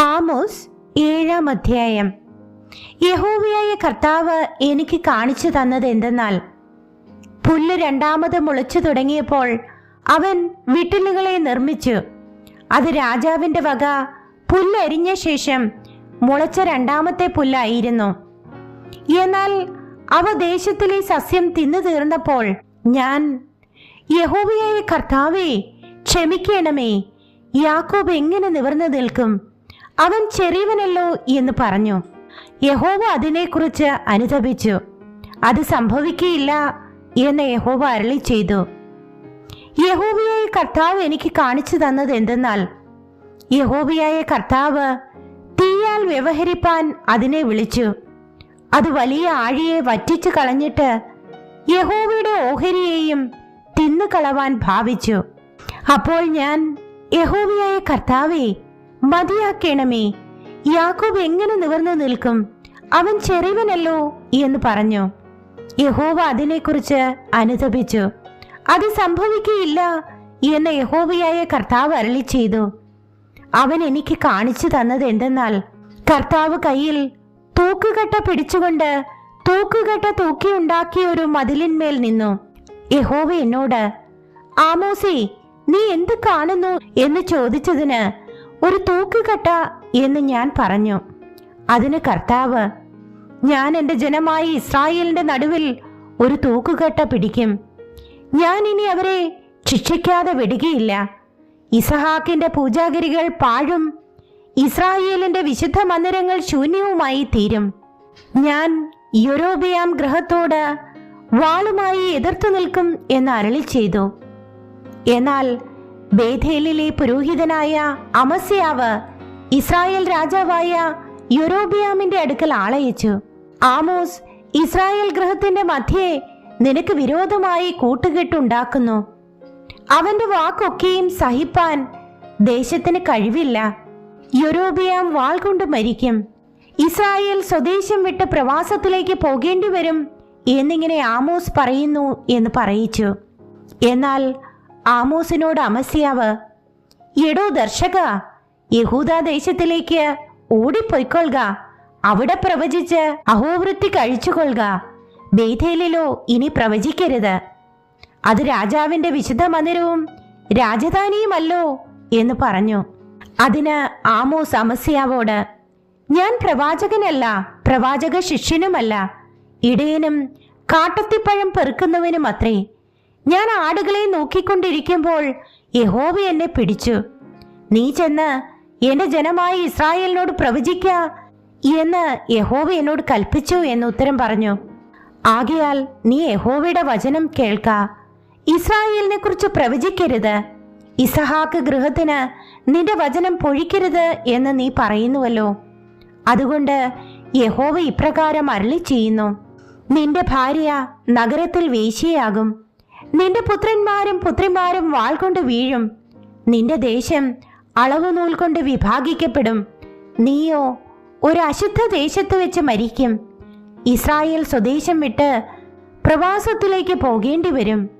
Amos ഏഴാം അധ്യായം. യഹോവയായ കർത്താവ് എനിക്ക് കാണിച്ചു തന്നത് എന്തെന്നാൽ പുല്ല് രണ്ടാമത് മുളച്ചു തുടങ്ങിയപ്പോൾ അവൻ വിട്ടിലുകളെ നിർമ്മിച്ചു. അത് രാജാവിന്റെ വക പുല്ലരിഞ്ഞ ശേഷം മുളച്ച രണ്ടാമത്തെ പുല്ലായിരുന്നു. എന്നാൽ അവ ദേശത്തിലെ സസ്യം തിന്നു തീർന്നപ്പോൾ ഞാൻ യഹോവയായ കർത്താവേ ക്ഷമിക്കണമേ യാക്കോബ് എങ്ങനെ നിവർന്നു നിൽക്കും? അവൻ ചെറിയവനല്ലോ എന്ന് പറഞ്ഞു. യഹോവ അതിനെക്കുറിച്ച് അനുതപിച്ചു. അത് സംഭവിക്കയില്ല എന്ന് യഹോവ അരളി ചെയ്തു. യഹോവയായ കർത്താവ് എനിക്ക് കാണിച്ചു തന്നത് എന്തെന്നാൽ യഹോവയായ കർത്താവ് തീയാൽ വ്യവഹരിപ്പാൻ അതിനെ വിളിച്ചു. അത് വലിയ ആഴിയെ വറ്റിച്ചു കളഞ്ഞിട്ട് യഹോവയുടെ ഓഹരിയെയും തിന്നുകളവാൻ ഭാവിച്ചു. അപ്പോൾ ഞാൻ യഹോവയായ കർത്താവേ മതിയാക്കേണമേ. യാക്കോബ് എങ്ങനെ നിവർന്നു നിൽക്കും? അവൻ ചെറിയവനല്ലോ എന്ന് പറഞ്ഞു. യഹോവ അതിനെക്കുറിച്ച് അനുതപിച്ചു. അത് സംഭവിക്കുകയില്ല എന്ന് യഹോവയായ കർത്താവ് അരളി ചെയ്തു. അവൻ എനിക്ക് കാണിച്ചു തന്നത് എന്തെന്നാൽ കർത്താവ് കയ്യിൽ തൂക്കുകട്ട പിടിച്ചുകൊണ്ട് തൂക്കുകട്ട തൂക്കിയുണ്ടാക്കിയ ഒരു മതിലിന്മേൽ നിന്നു. യഹോവ എന്നോട് ആമോസേ നീ എന്ത് കാണുന്നു? എന്ന് ചോദിച്ചതിന് ഒരു തൂക്കുകട്ട എന്ന് ഞാൻ പറഞ്ഞു. അതിന് കർത്താവ് ഞാൻ എന്റെ ജനമായ ഇസ്രായേലിന്റെ നടുവിൽ ഒരു തൂക്കുകട്ട പിടിക്കും. ഞാൻ ഇനി അവരെ ശിക്ഷിക്കാതെ വിടുകയില്ല. ഇസഹാക്കിന്റെ പൂജാഗിരികൾ പാഴും ഇസ്രായേലിന്റെ വിശുദ്ധ മന്ദിരങ്ങൾ ശൂന്യവുമായി തീരും. ഞാൻ യൊരോബിയാം ഗ്രഹത്തോട് വാളുമായി എതിർത്തു നിൽക്കും എന്ന് അരളി ചെയ്തു എന്നാൽ ബേഥേലിലെ പുരോഹിതനായ അമസ്യാവ് ഇസ്രായേൽ രാജാവായ യുറോബിയാമിന്റെ അടുക്കൽ ആളയച്ചു. ആമോസ് ഇസ്രായേൽ ഗ്രഹത്തിന്റെ മധ്യേ നിനക്ക് വിരോധമായി കൂട്ടുകെട്ടുണ്ടാക്കുന്നു. അവന്റെ വാക്കൊക്കെയും സഹിപ്പാൻ ദേശത്തിന് കഴിവില്ല. യുറോബിയാം വാൾ കൊണ്ട് മരിക്കും. ഇസ്രായേൽ സ്വദേശം വിട്ട് പ്രവാസത്തിലേക്ക് പോകേണ്ടി വരും എന്നിങ്ങനെ ആമോസ് പറയുന്നു എന്ന് പറയിച്ചു. എന്നാൽ ആമോസിനോട് അമസ്യാവ് എടോ ദർശക യഹൂദ ദേശത്തിലേക്ക് ഓടിപ്പോയിക്കൊള്ളുക. അവിടെ പ്രവചിച്ച് അഹോവൃത്തി കഴിച്ചുകൊള്ളുക. ബേഥേലിലോ ഇനി പ്രവചിക്കരുത്. അത് രാജാവിന്റെ വിശുദ്ധ മന്ദിരവും രാജധാനിയുമല്ലോ എന്ന് പറഞ്ഞു. അതിന് ആമോസ് അമസ്യാവോട് ഞാൻ പ്രവാചകനല്ല പ്രവാചക ശിഷ്യനുമല്ല. ഇടയനും കാട്ടത്തിപ്പഴം പെറുക്കുന്നവനും അത്രേ ഞാൻ ആടുകളെ നോക്കിക്കൊണ്ടിരിക്കുമ്പോൾ യഹോവ എന്നെ പിടിച്ചു. നീ ചെന്ന് എന്റെ ജനമായ ഇസ്രായേലിനോട് പ്രവചിക്ക എന്ന് യഹോവ എന്നോട് കൽപ്പിച്ചു എന്ന് ഉത്തരം പറഞ്ഞു. ആകയാൽ നീ യഹോവയുടെ വചനം കേൾക്ക. ഇസ്രായേലിനെ കുറിച്ച് പ്രവചിക്കരുത്. ഇസഹാക്ക് ഗൃഹത്തിന് നിന്റെ വചനം പൊഴിക്കരുത് എന്ന് നീ പറയുന്നുവല്ലോ. അതുകൊണ്ട് യഹോവ ഇപ്രകാരം അരളി ചെയ്യുന്നു നിന്റെ ഭാര്യ നഗരത്തിൽ വേശ്യയാകും. നിന്റെ പുത്രന്മാരും പുത്രിമാരും വാൾ കൊണ്ട് വീഴും. നിന്റെ ദേശം അളവ് നൂൽ കൊണ്ട് വിഭാഗിക്കപ്പെടും. നീയോ ഒരു അശുദ്ധ ദേശത്ത് വെച്ച് മരിക്കും. ഇസ്രായേൽ സ്വദേശം വിട്ട് പ്രവാസത്തിലേക്ക് പോകേണ്ടി വരും